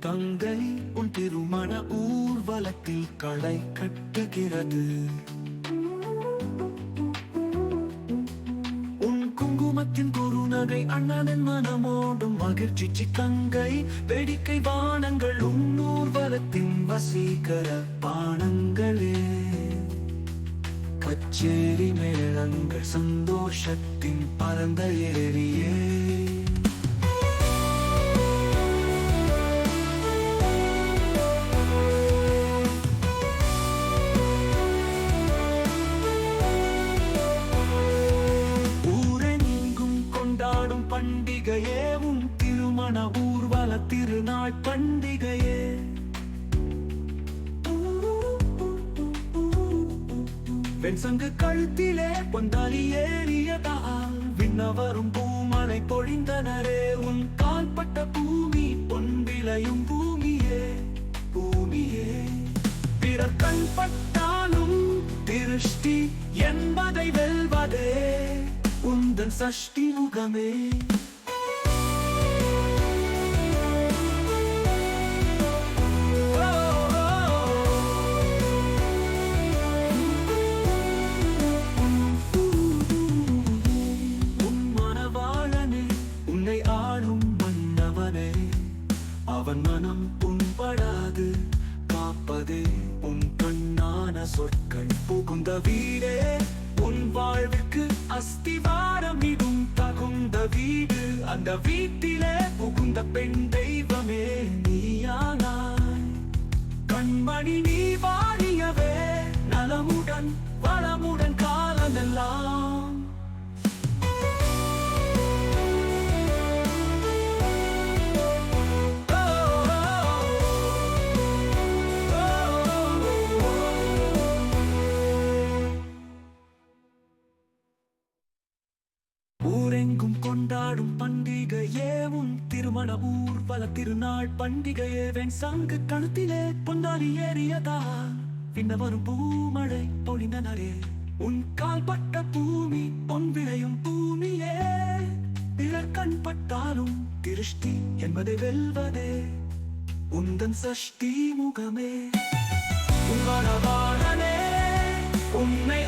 தங்கை உன் திருமண ஊர்வலத்தில் களை கட்டுகிறது. உன் குங்குமத்தின் குறுநகை அண்ணனின் மனமோடும் மகிழ்ச்சி சித்தங்கை வேடிக்கை பானங்கள் உன் ஊர்வலத்தின் வசீகர பானங்களே. கச்சேரி மேளங்கள் சந்தோஷத்தின் பரந்த ஏரியே திருநாள் பண்டிகையே. வெண்சங்கு கழுத்திலே பொந்தாலி ஏறியதால் விண்ணவரும் பூமனை பொழிந்தனரே. உன் கால்பட்ட பூமி பொன்விளையும் பூமியே பூமியே. பிறர் கண் பட்டாலும் திருஷ்டி என்பதை வெல்வதே. உந்தன் சஷ்டி முகமே. அவன் மனம் புண்படாது. காப்பதே உன் கண்ணான சொற்கள். புகுந்த வீடே உன் வாழ்வுக்கு அஸ்திவாரம். இடும் தகுந்த வீடு. அந்த வீட்டிலே புகுந்த பெண் தெய்வமே நீயானாய். கண்மணி நீ வாழியவே நலமுடன் வள கொண்டாடும் பண்டிகையே உன் திருமண ஊர்வல திருநாள் பண்டிகையே வெண் சங்கு கழுத்திலே பொன்னாடி ஏறியதா? பின்ன வரும் பூமழை பொழிந்தனரே உன் கால் பட்ட பூமி பொன் விளையும் பூமியே. பிறர் கண் பட்டாலும் திருஷ்டி என்பதை வெல்வதே உந்தன் சஷ்டி முகமே. உன் மனவாளனே உன்னை